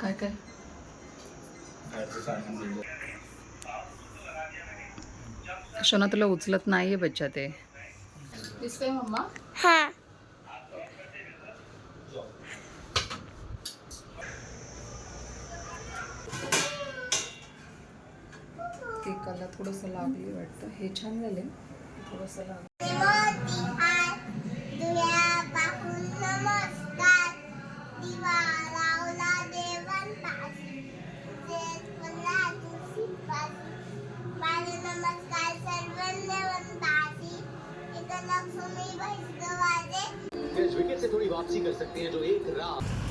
काय काय. शोना तुला उचलत नाहीये बच्चा ते. दिसतंय मम्मा? हा. केकाला थोडंसं लागली वाटतं. हे छान झाले थोडंसं लागलं मोती हाय दुया पाहून नमस्कार दिवा लावला देवांपाशी पाशी माझे नमस्कार सर्व देवांपाशी एक लक्ष्मी वैष्णवाजे थोड़ी वापसी कर सकते हैं जो एक रात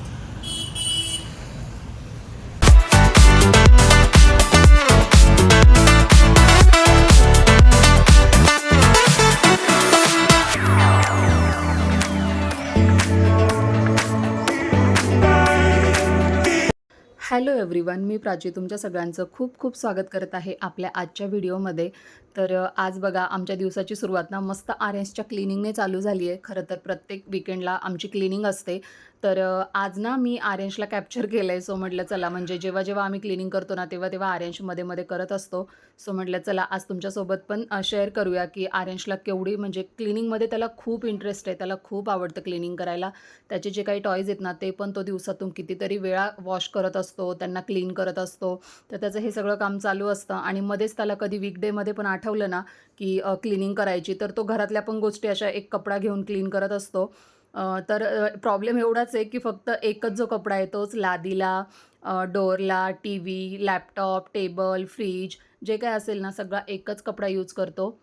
हॅलो एव्हरीवन मी प्राची. तुमच्या सगळ्यांचं खूप खूप स्वागत करत आहे आपल्या आजच्या व्हिडिओमध्ये. तर आज बघा आमच्या दिवसाची सुरुवात ना मस्त आर एसच्या क्लिनिंगने चालू झाली आहे. खरं तर प्रत्येक विकेंडला आमची क्लिनिंग असते. तर आज ना मी आर्यंशला कॅप्चर केलं आहे सो म्हटलं चला म्हणजे जेव्हा जेव्हा आम्ही क्लिनिंग करतो ना तेव्हा तेव्हा आरेंजमध्ये मध्ये मध्ये करत असतो. सो म्हटलं चला आज तुमच्यासोबत पण शेअर करूया की आर्यंशला केवढी म्हणजे क्लिनिंगमध्ये त्याला खूप इंटरेस्ट आहे. त्याला खूप आवडतं क्लिनिंग करायला. त्याचे जे काही टॉयज आहेत ना ते पण तो दिवसातून कितीतरी वेळा वॉश करत असतो त्यांना क्लीन करत असतो. तर त्याचं हे सगळं काम चालू असतं. आणि मध्येच त्याला कधी वीकडेमध्ये पण आठवलं ना की क्लिनिंग करायची. तर तो घरातल्या पण गोष्टी अशा एक कपडा घेऊन क्लीन करत असतो. तर प्रॉब्लेम एवढाच आहे की फक्त एकच जो कपडा आहे तोच लादीला डोअरला T V laptop table fridge जे काय असेल ना सगळा एकच कपडा यूज करतो.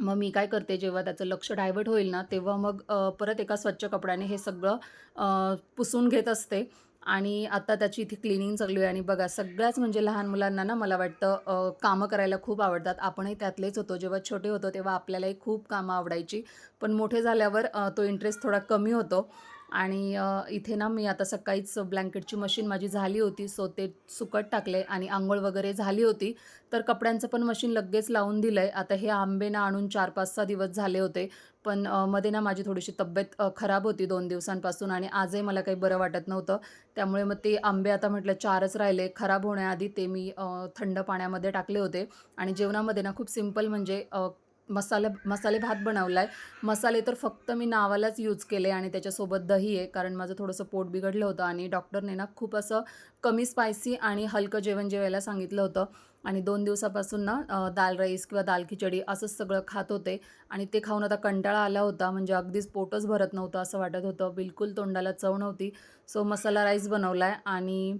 मग मी काय करते जेव्हा त्याचं लक्ष डायव्हर्ट होईल ना तेव्हा मग परत एका स्वच्छ कपड्याने हे सगळं पुसून घेत असते. आणि आता त्याची इथे क्लिनिंग चालू आहे. आणि बघा सगळ्याच म्हणजे लहान मुलांना ना मला वाटतं कामं करायला खूप आवडतात. आपणही त्यातलेच होतो. जेव्हा छोटे होतो तेव्हा आपल्यालाही खूप कामं आवडायची. पण मोठे झाल्यावर तो इंटरेस्ट थोडा कमी होतो. आणि इथे ना मी आता सकाळीच ब्लँकेटची मशीन माझी झाली होती सो ते सुकट टाकले आणि आंघोळ वगैरे झाली होती. तर कपड्यांचं पण मशीन लगेच लावून दिलं आहे आता हे आंबे ना आणून चार पाच सहा दिवस झाले होते. पण मध्ये ना माझी थोडीशी तब्येत खराब होती दोन दिवसांपासून आणि आजही मला काही बरं वाटत नव्हतं. त्यामुळे मग ते आंबे आता म्हटलं चारच राहिले. खराब होण्याआधी ते मी थंड पाण्यामध्ये टाकले होते. आणि जेवणामध्ये ना खूप सिंपल म्हणजे मसाले मसाले भात बनवला आहे मसाले तर फक्त मी नावालाच यूज केले आणि त्याच्यासोबत दही आहे. कारण माझं थोडंसं पोट बिघडलं होतं आणि डॉक्टरने ना खूप असं कमी स्पायसी आणि हलकं जेवण जेवायला सांगितलं होतं. आणि दोन दिवसापासून ना दाल राईस किंवा दाल खिचडी असंच सगळं खात होते. आणि ते खाऊन आता कंटाळा आला होता. म्हणजे अगदीच पोटच भरत नव्हतं असं वाटत होतं. बिलकुल तोंडाला चव नव्हती. सो मसाला राईस बनवला आहे आणि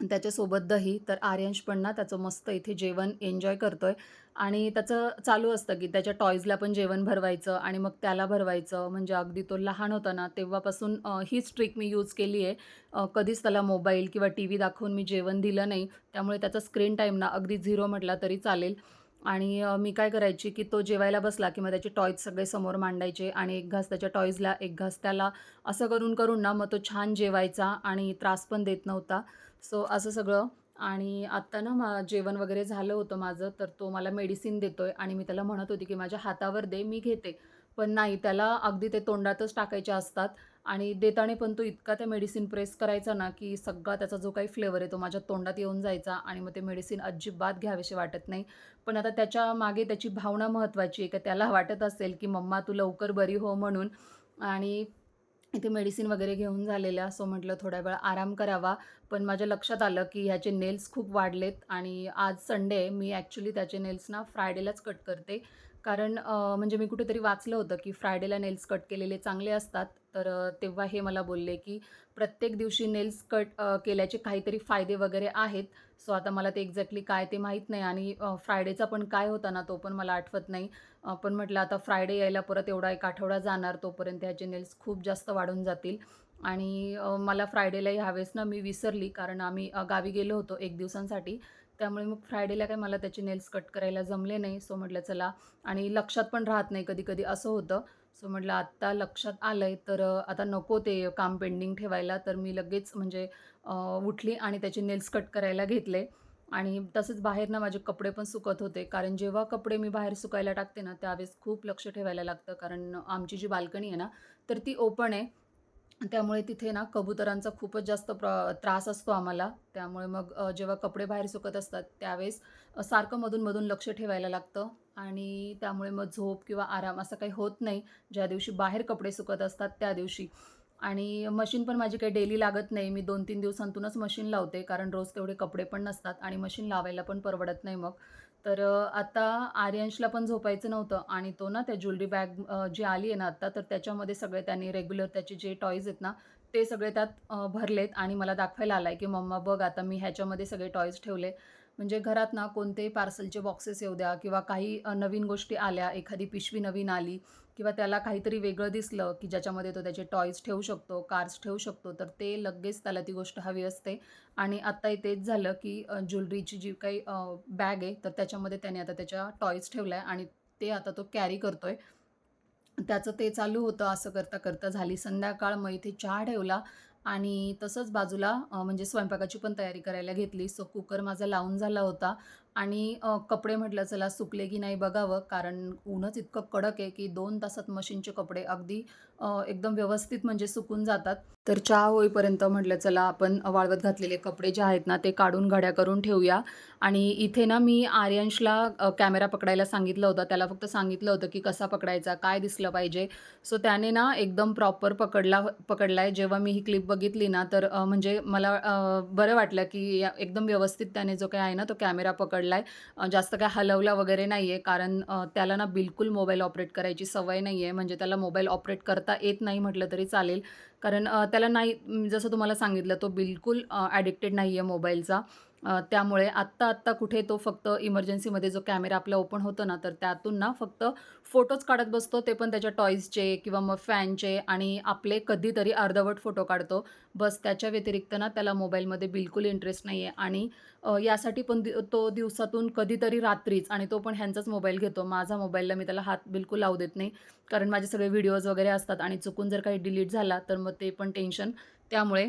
त्याच्यासोबत दही तर आर्यांश पण ना त्याचं मस्त इथे जेवण एन्जॉय करतो आहे आणि त्याचं चालू असतं की त्याच्या टॉयजला पण जेवण भरवायचं आणि मग त्याला भरवायचं. म्हणजे अगदी तो लहान होता ना तेव्हापासून हीच ट्रिक मी यूज केली आहे. कधीच त्याला मोबाईल किंवा टी व्ही दाखवून मी जेवण दिलं नाही. त्यामुळे त्याचा स्क्रीन टाईम ना अगदी झिरो म्हटला तरी चालेल. आणि मी काय करायची की तो जेवायला बसला की मग त्याचे टॉयज सगळे समोर मांडायचे आणि एक घास त्याच्या टॉयजला एक घास त्याला असं करून करून ना मग तो छान जेवायचा आणि त्रास पण देत नव्हता. सो असं सगळं आणि आत्ता ना मा जेवण वगैरे झालं होतं माझं तर तो मला मेडिसिन देतो आहे आणि मी त्याला म्हणत होती की माझ्या हातावर दे मी घेते. पण नाही त्याला अगदी ते तोंडातच टाकायचे असतात आणि देताना पण तो इतका त्या मेडिसिन प्रेस करायचा ना की सगळा त्याचा जो काही फ्लेवर आहे तो माझ्या तोंडात येऊन जायचा आणि मग ते मेडिसिन अजिबात घ्यावेसे वाटत नाही. पण आता त्याच्यामागे त्याची भावना महत्त्वाची आहे का त्याला वाटत असेल की मम्मा तू लवकर बरी हो म्हणून आणि इथे मेडिसिन वगैरे घेऊन झालेल्या सो म्हटलं थोड्या वेळ आराम करावा. पण माझ्या लक्षात आलं की ह्याचे नेल्स खूप वाढलेत आणि आज संडे आहे मी ॲक्च्युली त्याचे नेल्स ना फ्रायडेलाच कट करते. कारण म्हणजे मी कुठेतरी वाचलं होतं की फ्रायडेला नेल्स कट केलेले चांगले असतात. तर तेव्हा हे मला बोलले की प्रत्येक दिवशी नेल्स कट केल्याचे काहीतरी फायदे वगैरे आहेत. सो आता मला ते एक्झॅक्टली काय ते माहीत नाही आणि फ्रायडेचा पण काय होता ना तो पण मला आठवत नाही. पण म्हटलं आता फ्रायडे यायला परत एवढा एक आठवडा जाणार तोपर्यंत ह्याचे नेल्स खूप जास्त वाढून जातील. आणि मला फ्रायडेला ह्यावेळेस ना मी विसरली कारण आम्ही गावी गेलो होतो एक दिवसांसाठी. त्यामुळे मग फ्रायडेला काय मला त्याचे नेल्स कट करायला जमले नाही. सो म्हटलं चला आणि लक्षात पण राहत नाही कधी कधी असं होतं. सो म्हटलं आत्ता लक्षात आलं आहे तर आता नको ते काम पेंडिंग ठेवायला. तर मी लगेच म्हणजे उठली आणि त्याचे नेल्स कट करायला घेतले. आणि तसेच बाहेरनं माझे कपडे पण सुकत होते. कारण जेव्हा कपडे मी बाहेर सुकायला टाकते ना त्यावेळेस खूप लक्ष ठेवायला लागतं. कारण आमची जी बाल्कनी आहे ना तर ती ओपन आहे. त्यामुळे तिथे ना कबुतरांचा खूपच जास्त प्र त्रास असतो आम्हाला. त्यामुळे मग जेव्हा कपडे बाहेर सुकत असतात त्यावेळेस सारखं मधून-मधून लक्ष ठेवायला लागतं. आणि त्यामुळे मग झोप किंवा आराम असं काही होत नाही. ज्या दिवशी बाहेर कपडे सुकत असतात त्या दिवशी. आणि मशीन पण माझी काही डेली लागत नाही. मी 2-3 दिवसांतूनच मशीन लावते कारण रोज तेवढे कपडे पण नसतात आणि मशीन लावायला पण परवडत नाही मग. तर आता आर्यांशला पण झोपायचं नव्हतं आणि तो ना त्या ज्वेलरी बॅग जी आली आहे ना आत्ता तर त्याच्यामध्ये सगळे त्याने रेग्युलर त्याचे जे टॉईज आहेत ना ते सगळे त्यात भरलेत आणि मला दाखवायला आला आहे, की "मम्मा बघ आता मी ह्याच्यामध्ये सगळे टॉयज ठेवले." म्हणजे घरात ना कोणतेही पार्सलचे बॉक्सेस येऊ द्या किंवा काही नवीन गोष्टी आल्या, एखादी पिशवी नवीन आली किंवा त्याला काहीतरी वेगळं दिसलं, की ज्याच्यामध्ये तो त्याचे टॉयज ठेवू शकतो, कार्स ठेवू शकतो, तर ते लगेच त्याला ती गोष्ट हवी असते. आणि आत्ताही तेच झालं, की ज्वेलरीची जी काही बॅग आहे तर त्याच्यामध्ये त्याने आता त्याच्या टॉयज ठेवला आहे आणि ते आता तो कॅरी करतो आहे त्याचं ते चालू होतं असं करता-करता झाली संध्याकाळ. मग इथे चहा ठेवला आणि तसंच बाजूला म्हणजे स्वयंपाकाची पण तयारी करायला घेतली. सो कुकर माझा लावून झाला होता आणि कपडे म्हटलं चला सुकले की नाही बघावं. कारण ऊनच इतकं कडक आहे, की दोन तासात मशीनचे कपडे अगदी एकदम व्यवस्थित म्हणजे सुकून जातात. तर चहा होईपर्यंत म्हटलं चला आपण वाळवत घातलेले कपडे जे आहेत ना ते काढून घड्या करून ठेवूया. आणि इथे ना मी आर्यांशला कॅमेरा पकडायला सांगितलं होतं. त्याला फक्त सांगितलं होतं, की कसा पकडायचा, काय दिसलं पाहिजे. सो त्याने ना एकदम प्रॉपर पकडला पकडला आहे जेव्हा मी ही क्लिप बघितली ना तर म्हणजे मला बरं वाटलं, की या एकदम व्यवस्थित त्याने जो काही आहे ना तो कॅमेरा पकडला आहे जास्त काय हलवला वगैरे नाही आहे कारण त्याला ना बिलकुल मोबाईल ऑपरेट करायची सवय नाही आहे म्हणजे त्याला मोबाईल ऑपरेट करता येत नाही म्हटलं तरी चालेल. कारण त्याला नाही जसं तुम्हाला सांगितलं तो बिलकुल ॲडिक्टेड नाही आहे मोबाईलचा. त्यामुळे आत्ता-आत्ता कुठे तो फक्त इमर्जन्सीमध्ये जो कॅमेरा आपला ओपन होतो ना तर त्यातून ना फक्त फोटोज काढत बसतो. ते पण त्याच्या टॉयजचे किंवा मग फॅनचे आणि आपले कधीतरी अर्धवट फोटो काढतो. बस त्याच्या व्यतिरिक्त ना त्याला मोबाईलमध्ये बिलकुल इंटरेस्ट नाही आहे आणि यासाठी पण तो दिवसातून कधीतरी रात्रीच आणि तो पण ह्यांचाच मोबाईल घेतो. माझा मोबाईलला मी त्याला हात बिलकुल लावू देत नाही. कारण माझे सगळे व्हिडिओज वगैरे असतात आणि चुकून जर काही डिलीट झाला तर मग ते पण टेन्शन. त्यामुळे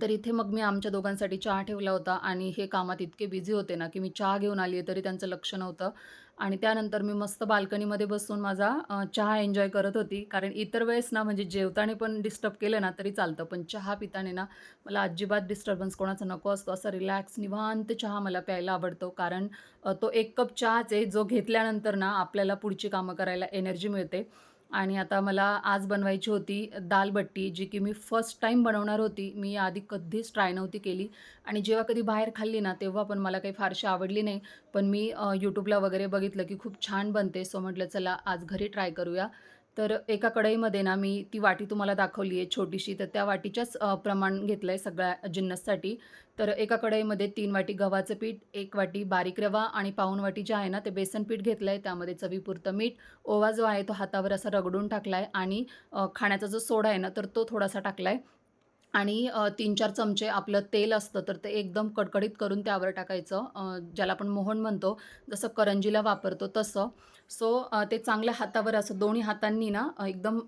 तर इथे मग मी आमच्या दोघांसाठी चहा ठेवला होता आणि हे कामात इतके बिझी होते ना, की मी चहा घेऊन आली आहे तरी त्यांचं लक्ष नव्हतं. आणि त्यानंतर मी मस्त बाल्कनीमध्ये बसून माझा चहा एन्जॉय करत होती. कारण इतर वेळेस ना म्हणजे जेवताना पण डिस्टर्ब केलं ना तरी चालतं. पण चहा पिताने ना मला अजिबात डिस्टर्बन्स कोणाचा नको असतो. असा रिलॅक्स निवांत चहा मला प्यायला आवडतो. कारण तो एक कप चहाच आहे जो घेतल्यानंतर ना आपल्याला पुढची कामं करायला एनर्जी मिळते. आणि आता मला आज बनवायची होती दाल बट्टी जी की मी फर्स्ट टाईम बनवणार होती. मी आधी कधीच ट्राय नव्हती केली आणि जेव्हा कधी बाहेर खाल्ली ना तेव्हा पण मला काही फारशी आवडली नाही. पण मी यूट्यूबला वगैरे बघितलं, की खूप छान बनते. सो म्हटलं चला आज घरी ट्राय करूया. तर एका कढईमध्ये ना मी ती वाटी तुम्हाला दाखवली आहे छोटीशी तर त्या वाटीच्याच प्रमाण घेतलं आहे सगळ्या जिन्नससाठी. तर एका कढईमध्ये तीन वाटी गव्हाचं पीठ, एक वाटी बारीक रवा आणि पाऊण वाटी जे आहे ना ते बेसन पीठ घेतलं आहे त्यामध्ये चवीपुरतं मीठ, ओवा जो आहे तो हातावर असा रगडून टाकला आहे आणि खाण्याचा जो सोडा आहे ना तर तो थोडासा टाकला आहे आणि तीन चार चमचे आपलं तेल असतं तर ते एकदम कडकडीत करून त्यावर टाकायचं. ज्याला आपण मोहन म्हणतो. जसं करंजीला वापरतो तसं. सो ते चांगल्या हातावर असं दोन्ही हातांनी ना एकदम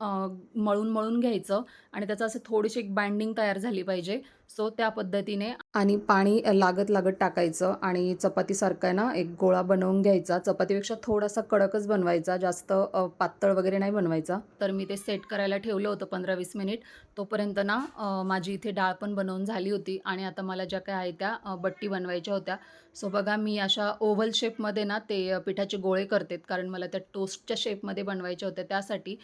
मळून-मळून घ्यायचं आणि त्याचं असं थोडीशी एक बाइंडिंग तयार झाली पाहिजे. सो त्या पद्धतीने आणि पाणी लागत-लागत टाकायचं आणि चपातीसारखा आहे ना एक गोळा बनवून घ्यायचा. चपातीपेक्षा थोडासा कडकच बनवायचा. जास्त पातळ वगैरे नाही बनवायचा. तर मी ते सेट करायला ठेवलं होतं 15-20 मिनिट. तोपर्यंत ना माझी इथे डाळ पण बनवून झाली होती आणि आता मला ज्या काही आहे त्या बट्टी बनवायच्या होत्या. सो बघा मी अशा ओव्हल शेपमध्ये ना ते पिठाचे गोळे करते कारण मला त्या टोस्टच्या शेपमध्ये बनवायच्या होत्या त्यासाठी.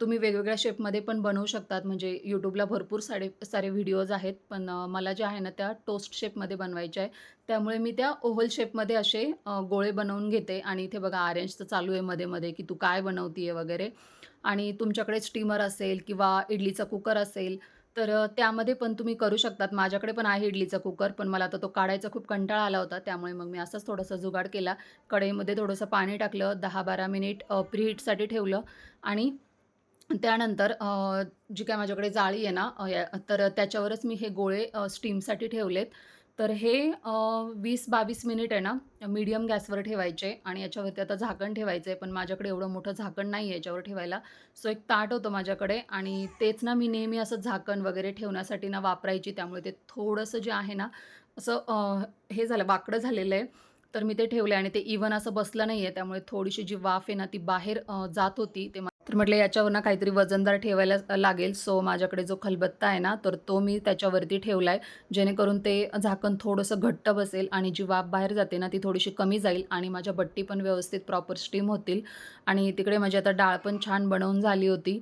तुम्ही वेगवेगळ्या शेपमध्ये पण बनवू शकतात. म्हणजे YouTubeला भरपूर सारे सारे व्हिडिओज आहेत. पण मला ज्या आहे ना त्या टोस्ट शेपमध्ये बनवायच्या आहे. त्यामुळे मी त्या ओव्हल शेपमध्ये असे गोळे बनवून घेते आणि इथे बघा आर्यांशचं चालू आहे मध्ये-मध्ये, की "तू काय बनवतीये?" वगैरे. आणि तुमच्याकडे स्टीमर असेल किंवा इडलीचा कुकर असेल तर त्यामध्ये पण तुम्ही करू शकतात. माझ्याकडे पण आहे इडलीचा कुकर पण मला आता तो काढायचा खूप कंटाळा आला होता. त्यामुळे मग मी असंच थोडंसं जुगाड केला. कढईमध्ये थोडंसं पाणी टाकलं. दहा बारा मिनिट प्रीहीटसाठी ठेवलं आणि त्यानंतर जी काय माझ्याकडे जाळी आहे ना तर त्याच्यावरच मी हे गोळे स्टीमसाठी ठेवलेत. तर हे वीस बावीस मिनिट आहे ना मीडियम गॅसवर ठेवायचे आणि याच्यावरती आता झाकण ठेवायचं आहे. पण माझ्याकडे एवढं मोठं झाकण नाही आहे याच्यावर ठेवायला. सो एक ताट होतं माझ्याकडे आणि तेच ना मी नेहमी असं झाकण वगैरे ठेवण्यासाठी ना वापरायची. त्यामुळे ते थोडंसं जे आहे ना असं हे झालं वाकडं झालेलं आहे. तर मी ते ठेवलं आणि ते इव्हन असं बसलं नाही आहे. त्यामुळे थोडीशी जी वाफ आहे ना ती बाहेर जात होती. ते तर म्हटलं याच्यावर ना काहीतरी वजनदार ठेवायला लागेल. सो माझ्याकडे जो खलबत्ता आहे ना तर तो मी त्याच्यावरती ठेवला आहे जेणेकरून ते झाकण थोडंसं घट्ट बसेल आणि जी वाफ बाहेर जाते ना ती थोडीशी कमी जाईल आणि माझ्या बट्टी पण व्यवस्थित प्रॉपर स्टीम होतील. आणि तिकडे माझी आता डाळ पण छान बनवून झाली होती.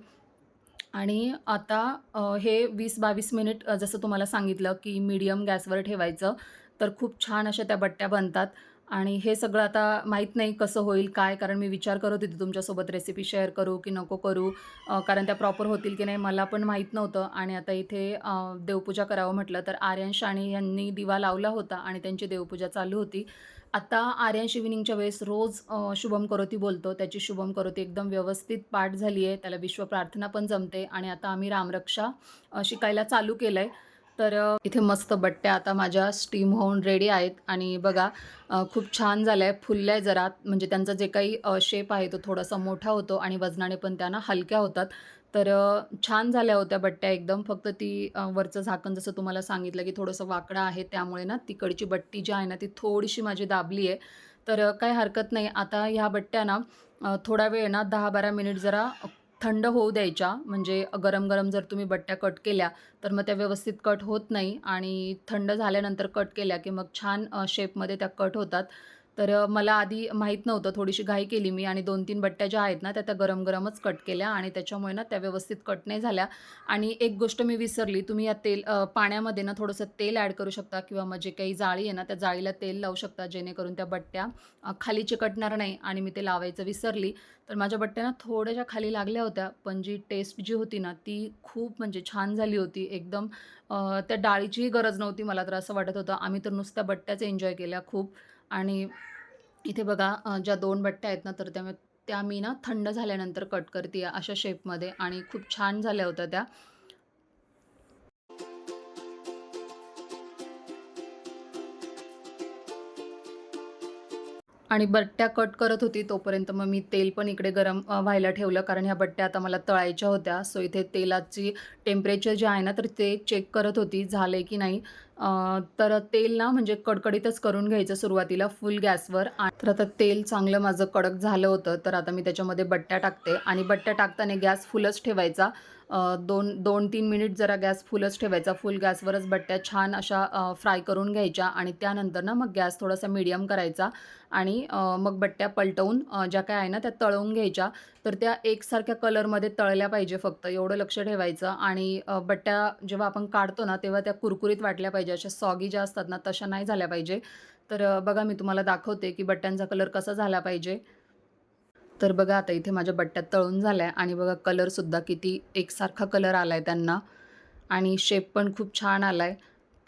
आणि आता हे वीस बावीस मिनिट जसं तुम्हाला सांगितलं की मीडियम गॅसवर ठेवायचं तर खूप छान अशा त्या बट्ट्या बनतात. आणि हे सगळं आता माहीत नाही कसं होईल काय? कारण मी विचार करत होते तुमच्यासोबत रेसिपी शेअर करू की नको करू. कारण त्या प्रॉपर होतील की नाही मला पण माहीत नव्हतं. आणि आता इथे देवपूजा करावं म्हटलं तर आर्यन शाणे यांनी दिवा लावला होता आणि त्यांची देवपूजा चालू होती. आता आर्यन इव्हिनिंगच्या वेळेस रोज शुभम करोती बोलतो. त्याची शुभम करोती एकदम व्यवस्थित पाठ झाली आहे त्याला विश्व प्रार्थना पण जमते. आणि आता आम्ही रामरक्षा शिकायला चालू केलं आहे तर इथे मस्त बट्ट्या आता माझ्या स्टीम होऊन रेडी आहेत आणि बघा खूप छान झालं आहे फुलल्या आहे जरा म्हणजे त्यांचा जे काही शेप आहे तो थोडासा मोठा होतो आणि वजनाने पण त्यांना हलक्या होतात. तर छान झाल्या होत्या बट्ट्या एकदम. फक्त ती वरचं झाकण जसं तुम्हाला सांगितलं की थोडंसं वाकडं आहे त्यामुळे ना तिकडची बट्टी जी आहे ना ती थोडीशी माझी दाबली आहे. तर काही हरकत नाही. आता ह्या बट्ट्या ना थोडा वेळ ना दहा बारा मिनिट जरा थंड होऊ द्यायच्या. म्हणजे गरम गरम जर तुम्ही बट्ट्या कट केल्या तर मग त्या व्यवस्थित कट होत नाही. आणि थंड झाल्यानंतर कट केल्या की मग छान शेपमध्ये त्या कट होतात. तर मला आधी माहीत नव्हतं थोडीशी घाई केली मी आणि दोन तीन बट्ट्या ज्या आहेत ना त्या त्या गरम गरमच कट केल्या आणि त्याच्यामुळे ना त्या व्यवस्थित कट नाही झाल्या. आणि एक गोष्ट मी विसरली तुम्ही या तेल पाण्यामध्ये ना थोडंसं तेल ॲड करू शकता किंवा मग जे काही जाळी आहे ना त्या जाळीला तेल लावू शकता जेणेकरून त्या बट्ट्या खाली चिकटणार नाही आणि मी ते लावायचं विसरली. तर माझ्या बट्ट्या ना थोड्याशा खाली लागल्या होत्या पण जी टेस्ट जी होती ना ती खूप म्हणजे छान झाली होती. एकदम त्या डाळीचीही गरज नव्हती मला तर असं वाटत होतं. आम्ही तर नुसत्या बट्ट्याच एन्जॉय केल्या खूप. आणि इथे बघा ज्या दोन बट्ट्या आहेत ना तर त्या त्या मी ना थंड झाल्यानंतर कट करते अशा शेपमध्ये आणि खूप छान झाल्या होत्या त्या. आणि बट्ट्या कट करत होती तोपर्यंत मग मी तेल पण इकडे गरम व्हायला ठेवलं कारण ह्या बट्ट्या आता मला तळायच्या होत्या. सो इथे तेलाची टेम्परेचर जे आहे ना तर ते चेक करत होती झाले की नाही. तर तेल ना म्हणजे कडकडीतच करून घ्यायचं सुरुवातीला फुल गॅसवर. आणि तर आता तेल चांगलं माझं कडक झालं होतं तर आता मी त्याच्यामध्ये बट्ट्या टाकते. आणि बट्ट्या टाकताना गॅस फुलच ठेवायचा. दोन दोन तीन मिनिट जरा गॅस फुलच ठेवायचा. फुल गॅसवरच बट्ट्या छान अशा फ्राय करून घ्यायच्या. आणि त्यानंतर ना मग गॅस थोडासा मीडियम करायचा. आणि मग बट्ट्या पलटवून ज्या काय आहे ना त्या तळवून घ्यायच्या. तर त्या एकसारख्या कलरमध्ये तळल्या पाहिजे फक्त एवढं लक्ष ठेवायचं. आणि बट्ट्या जेव्हा आपण काढतो ना तेव्हा त्या कुरकुरीत वाटल्या पाहिजे. अशा सॉगी ज्या असतात ना तशा नाही झाल्या पाहिजे. तर बघा मी तुम्हाला दाखवते की बट्ट्यांचा कलर कसा झाला पाहिजे. तर बघा आता इथे माझ्या बट्ट्यात तळून झाल्या आहे आणि बघा कलरसुद्धा किती एकसारखा कलर आला आहे त्यांना. आणि शेप पण खूप छान आला आहे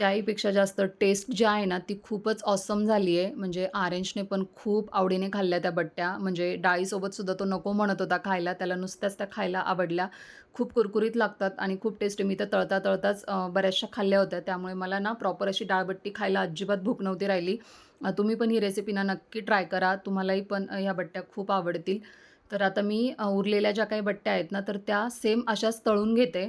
त्याहीपेक्षा जास्त टेस्ट जी आहे ना ती खूपच ऑसम झाली आहे. म्हणजे आरेंजने पण खूप आवडीने खाल्ल्या त्या बट्ट्या. म्हणजे डाळीसोबत सुद्धा तो नको म्हणत होता खायला. त्याला नुसत्याच त्या खायला आवडल्या. खूप कुरकुरीत लागतात आणि खूप टेस्टी मी तर तळता तळताच बऱ्याचशा खाल्ल्या होत्या. त्यामुळे मला ना प्रॉपर अशी डाळबट्टी खायला अजिबात भूक नव्हती राहिली. तुम्ही पण ही रेसिपी ना नक्की ट्राय करा. तुम्हालाही पण ह्या बट्ट्या खूप आवडतील. तर आता मी उरलेल्या ज्या काही बट्ट्या आहेत ना तर त्या सेम अशाच तळून घेते.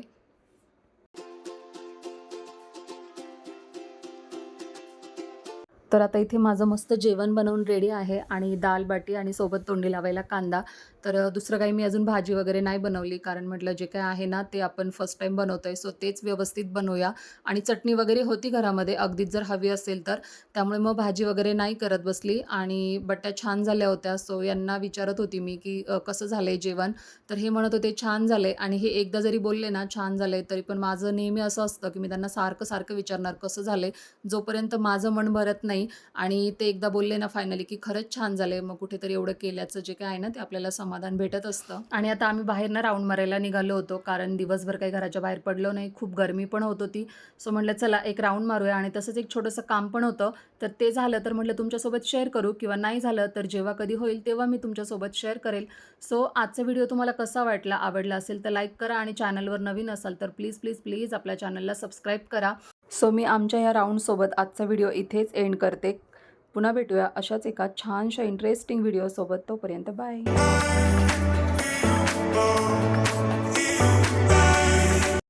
तर आता इथे माझं मस्त जेवण बनवून रेडी आहे आणि दाल बाटी आणि सोबत तोंडी लावायला कांदा. तर दुसरं काही मी अजून भाजी वगैरे नाही बनवली. कारण म्हटलं जे काय आहे ना ते आपण फर्स्ट टाईम बनवतो आहे सो तेच व्यवस्थित बनवूया. आणि चटणी वगैरे होती घरामध्ये अगदीच जर हवी असेल तर. त्यामुळे मग भाजी वगैरे नाही करत बसली. आणि बट्ट्या छान झाल्या होत्या. सो यांना विचारत होती मी की कसं झालं आहे जेवण? तर हे म्हणत होते छान झालं आहे आणि हे एकदा जरी बोलले ना छान झालं आहे तरी पण माझं नेहमी असं असतं की मी त्यांना सारखं सारखं विचारणार कसं झालं आहे जोपर्यंत माझं मन भरत नाही. आणि ते एकदा बोलले ना फायनली की खरंच छान झालं आहे मग कुठेतरी एवढं केल्याचं जे काय आहे ना ते आपल्याला समाधान भेटत असतं. आणि आता आम्ही बाहेरनं राऊंड मारायला निघालो होतो कारण दिवसभर काही घराच्या बाहेर पडलो नाही खूप गरमी पण होत होती. सो म्हटलं चला एक राऊंड मारूया. आणि तसंच एक छोटंसं काम पण होतं. तर ते झालं तर म्हटलं तुमच्यासोबत शेअर करू किंवा नाही झालं तर जेव्हा कधी होईल तेव्हा मी तुमच्यासोबत शेअर करेल. सो आजचा व्हिडिओ तुम्हाला कसा वाटला आवडला असेल तर लाईक करा आणि चॅनलवर नवीन असाल तर प्लीज प्लीज प्लीज आपल्या चॅनलला सबस्क्राईब करा. सो मी आमच्या या राऊंडसोबत आजचा व्हिडिओ इथेच एंड करते. पुन्हा भेटूया अशाच एका छानशा इंटरेस्टिंग व्हिडिओसोबत तोपर्यंत बाय